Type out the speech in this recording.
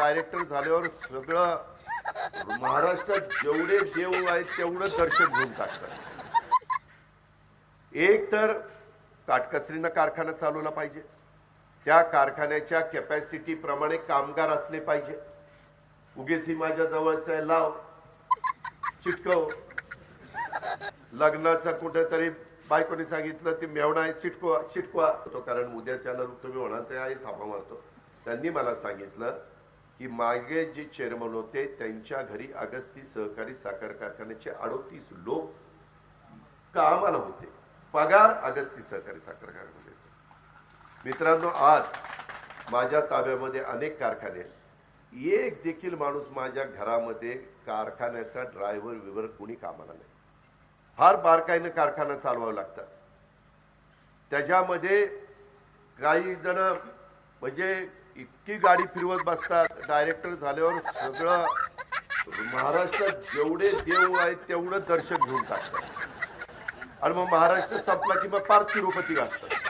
Director झाल्यावर सगळं महाराष्ट्रात जेवढे देव आहेत तेवढं दर्शन घेऊन टाकतात. एक तर काटकसरीनं कारखाना चालवला पाहिजे. त्या कारखान्याच्या कॅपॅसिटी प्रमाणे कामगार असले पाहिजे. उगेच ही माझ्या जवळचा आहे, लाव. चिटकव. लग्नाचा कुठेतरी बायकोने सांगितलं ते मेवणा आहे चिटकवा चिटकवा. तो कारण उद्याच्या तुम्ही म्हणाल ते आहे थापा मारतो त्यांनी मला सांगितलं की मागे जे चेअरमन होते त्यांच्या घरी अगस्ती सहकारी साखर कारखान्याचे अडोतीस लोक कामाला होते. पगार अगस्ती सहकारी साखर कारखान्यात मित्रांनो आज माझ्या ताब्यामध्ये अनेक कारखाने एक देखील माणूस माझ्या घरामध्ये कारखान्याचा ड्रायव्हर विवर कोणी कामाला नाही. फार बारकाईनं कारखाना चालवावं लागतात त्याच्यामध्ये काही जण म्हणजे इतकी गाडी फिरवत बसतात. डायरेक्टर झाल्यावर सगळं महाराष्ट्रात जेवढे देव आहेत तेवढं दर्शन घेऊन टाकतात. आणि मग महाराष्ट्र संपला की मग पार तिरुपती घालतात